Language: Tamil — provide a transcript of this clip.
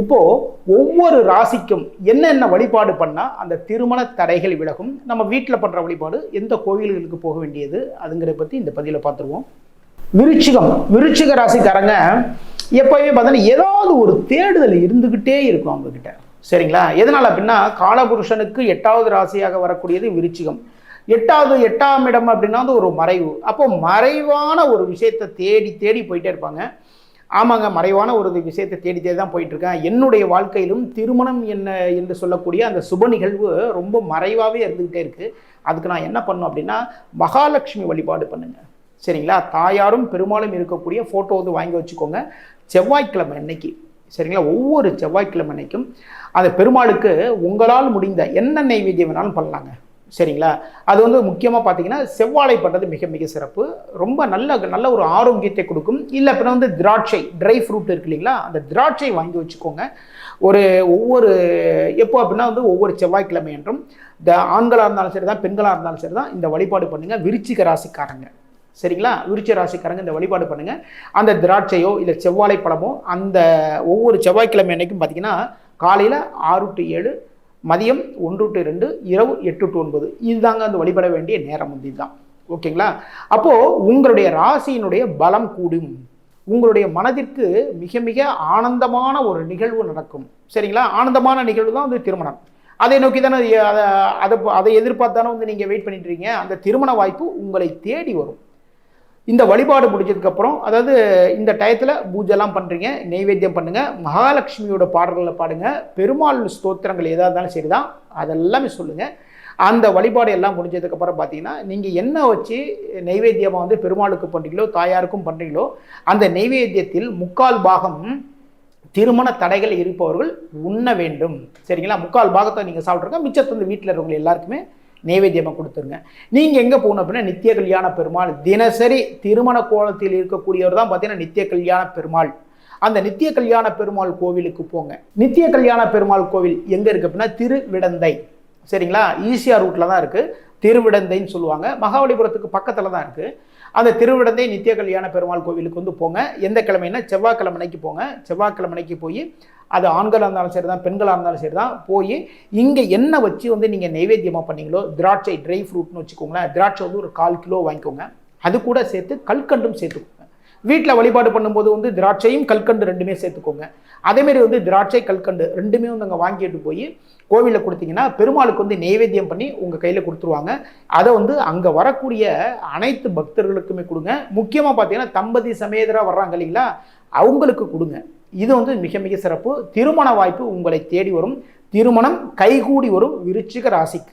இப்போ ஒவ்வொரு ராசிக்கும் என்னென்ன வழிபாடு பண்ணால் அந்த திருமண தடைகள் விலகும்? நம்ம வீட்டில் பண்ணுற வழிபாடு எந்த கோவில்களுக்கு போக வேண்டியது? அதுங்கிறத பற்றி இந்த பதிவில் பார்த்துருவோம் விருச்சிகம். விருச்சிக ராசிக்காரங்க எப்போயுமே பார்த்தோன்னா ஏதாவது ஒரு தேடுதல் இருந்துக்கிட்டே இருக்கும் அவங்கக்கிட்ட சரிங்களா? எதனால் அப்படின்னா காலபுருஷனுக்கு எட்டாவது ராசியாக வரக்கூடியது விருச்சிகம். எட்டாவது எட்டாம் இடம் அப்படின்னா வந்து ஒரு மறைவு. அப்போ மறைவான ஒரு விஷயத்தை தேடி தேடி போயிட்டே இருப்பாங்க. ஆமாங்க மறைவான ஒரு விஷயத்தை தேடி தேடி தான் போயிட்டுருக்கேன் என்னுடைய வாழ்க்கையிலும் திருமணம் என்ன என்று சொல்லக்கூடிய அந்த சுப நிகழ்வு ரொம்ப மறைவாகவே இருந்துக்கிட்டே இருக்குது அதுக்கு நான் என்ன பண்ணும் அப்படின்னா மகாலட்சுமி வழிபாடு பண்ணுங்கள் சரிங்களா? தாயாரும் பெருமாளும் இருக்கக்கூடிய ஃபோட்டோ வந்து வாங்கி வச்சுக்கோங்க. செவ்வாய்க்கிழமை அன்னைக்கு. சரிங்களா? ஒவ்வொரு செவ்வாய்க்கிழமை அன்னைக்கும் அந்த பெருமாளுக்கு உங்களால் முடிந்த என்ன நைவேத்தியம் வேணாலும் பண்ணலாங்க. சரிங்களா? அது வந்து முக்கியமாக பார்த்தீங்கன்னா செவ்வாழை பண்ணுறது மிக மிக சிறப்பு. ரொம்ப நல்ல நல்ல ஒரு ஆரோக்கியத்தை கொடுக்கும். இல்லை அப்புறம் வந்து திராட்சை ட்ரை ஃப்ரூட் இருக்கு இல்லைங்களா? அந்த திராட்சை வாங்கி வச்சுக்கோங்க. ஒரு ஒவ்வொரு எப்போ அப்படின்னா வந்து ஒவ்வொரு செவ்வாய்க்கிழமை என்றும் இந்த ஆண்களாக இருந்தாலும் சரி தான் பெண்களாக இருந்தாலும் சரி தான் இந்த வழிபாடு பண்ணுங்கள் விருச்சிக ராசிக்காரங்க. சரிங்களா? விருச்ச ராசிக்காரங்க இந்த வழிபாடு பண்ணுங்கள் அந்த திராட்சையோ இல்லை செவ்வாழை பழமோ அந்த ஒவ்வொரு செவ்வாய்க்கிழமை அன்னைக்கும் பார்த்தீங்கன்னா காலையில் ஆறு டு ஏழு மதியம் ஒன்று டு ரெண்டு இரவு எட்டு டு ஒன்பது. இதுதாங்க அந்த வழிபட வேண்டிய நேரம் வந்து இதுதான். ஓகேங்களா? அப்போது உங்களுடைய ராசியினுடைய பலம் கூடும். உங்களுடைய மனதிற்கு மிக மிக ஆனந்தமான ஒரு நிகழ்வு நடக்கும். சரிங்களா? ஆனந்தமான நிகழ்வு தான் வந்து திருமணம். அதை நோக்கி தானே அதை அதை அதை எதிர்பார்த்து தானே வந்து நீங்கள் வெயிட் பண்ணிட்டு இருக்கீங்க. அந்த திருமண வாய்ப்பு உங்களை தேடி வரும். இந்த வழிபாடு முடிஞ்சதுக்கப்புறம் அதாவது இந்த டயத்தில் பூஜைலாம் பண்ணுறீங்க நெய்வேத்தியம் பண்ணுங்கள் மகாலட்சுமியோட பாடல்களை பாடுங்க பெருமாள் ஸ்தோத்திரங்கள் எதாக இருந்தாலும் சரி தான் அதெல்லாமே சொல்லுங்கள் அந்த வழிபாடு எல்லாம் முடிஞ்சதுக்கப்புறம் பார்த்தீங்கன்னா நீங்கள் என்ன வச்சு நெய்வேத்தியமாக வந்து பெருமாளுக்கு பண்ணுறீங்களோ தாயாருக்கும் பண்ணுறீங்களோ அந்த நெய்வேத்தியத்தில் முக்கால் பாகம் திருமண தடைகள் இருப்பவர்கள் உண்ண வேண்டும். சரிங்களா? முக்கால் பாகத்தை நீங்கள் சாப்பிட்ருங்க மிச்சத்தை வந்து வீட்டில் இருக்கிறவங்க எல்லாருக்குமே நைவேத்தியமாக கொடுத்துருங்க. நீங்கள் எங்கே போகணும் அப்படின்னா நித்திய கல்யாண பெருமாள் தினசரி திருமண கோலத்தில் இருக்கக்கூடியவர் தான் பார்த்தீங்கன்னா நித்திய கல்யாண பெருமாள். அந்த நித்திய கல்யாண பெருமாள் கோவிலுக்கு போங்க. நித்திய கல்யாண பெருமாள் கோவில் எங்கே இருக்குது அப்படின்னா திருவிடந்தை. சரிங்களா? ஈசிஆர் ரூட்டில் தான் இருக்குது திருவிடந்தைன்னு சொல்லுவாங்க. மகாபலிபுரத்துக்கு பக்கத்தில் தான் இருக்குது அந்த திருவிடந்தை நித்திய கல்யாண பெருமாள் கோவிலுக்கு வந்து போங்க. எந்த கிழமைனா செவ்வாய்க்கிழமைக்கு போங்க. செவ்வாய்க்கிழமைக்கு போய் அது ஆண்களாக இருந்தாலும் சரி தான் பெண்களாக இருந்தாலும் சரி தான் போய் இங்கே என்ன வச்சு வந்து நீங்கள் நைவேத்தியமாக பண்ணீங்களோ திராட்சை ட்ரை ஃப்ரூட்னு வச்சுக்கோங்களேன் திராட்சை வந்து ஒரு கால் கிலோ வாங்கிக்கோங்க. அது கூட சேர்த்து கல்கண்டும் சேர்த்துக்கோங்க வீட்டில் வழிபாடு பண்ணும்போது வந்து திராட்சையும் கல்கண்டு ரெண்டுமே சேர்த்துக்கோங்க. அதேமாரி வந்து திராட்சை கல்கண்டு ரெண்டுமே வந்து அங்கே வாங்கிட்டு போய் கோவிலில் கொடுத்தீங்கன்னா பெருமாளுக்கு வந்து நெய்வேத்தியம் பண்ணி உங்கள் கையில் கொடுத்துருவாங்க. அதை வந்து அங்கே வரக்கூடிய அனைத்து பக்தர்களுக்குமே கொடுங்க. முக்கியமாக பார்த்தீங்கன்னா தம்பதி சமேதராக வர்றாங்க இல்லைங்களா? அவங்களுக்கு கொடுங்க. இது வந்து மிக மிக சிறப்பு. திருமண வாய்ப்பு உங்களை தேடி வரும். திருமணம் கைகூடி வரும். விருச்சிக ராசிக்கு.